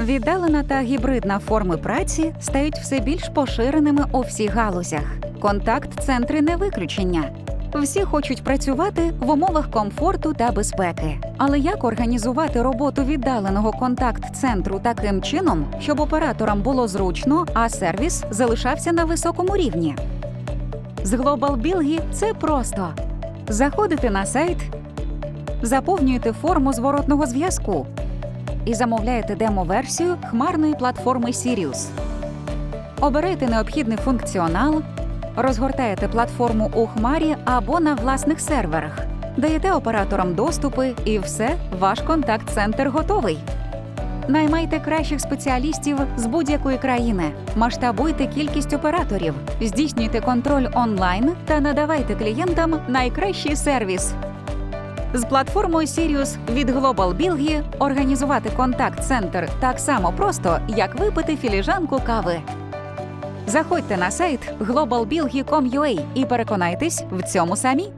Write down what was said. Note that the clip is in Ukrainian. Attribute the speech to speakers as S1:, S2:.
S1: Віддалена та гібридна форми праці стають все більш поширеними у всіх галузях. Контакт-центри не виключення. Всі хочуть працювати в умовах комфорту та безпеки. Але як організувати роботу віддаленого контакт-центру таким чином, щоб операторам було зручно, а сервіс залишався на високому рівні? З Global Bilgi це просто. Заходите на сайт, заповнюєте форму зворотного зв'язку і замовляєте демо-версію хмарної платформи Sirius. Обирайте необхідний функціонал, розгортаєте платформу у хмарі або на власних серверах, даєте операторам доступи, і все, ваш контакт-центр готовий. Наймайте кращих спеціалістів з будь-якої країни, масштабуйте кількість операторів, здійснюйте контроль онлайн та надавайте клієнтам найкращий сервіс. З платформою Sirius від Global Білгі організувати контакт-центр так само просто, як випити філіжанку кави. Заходьте на сайт globalbilgi.com.ua і переконайтесь в цьому самі.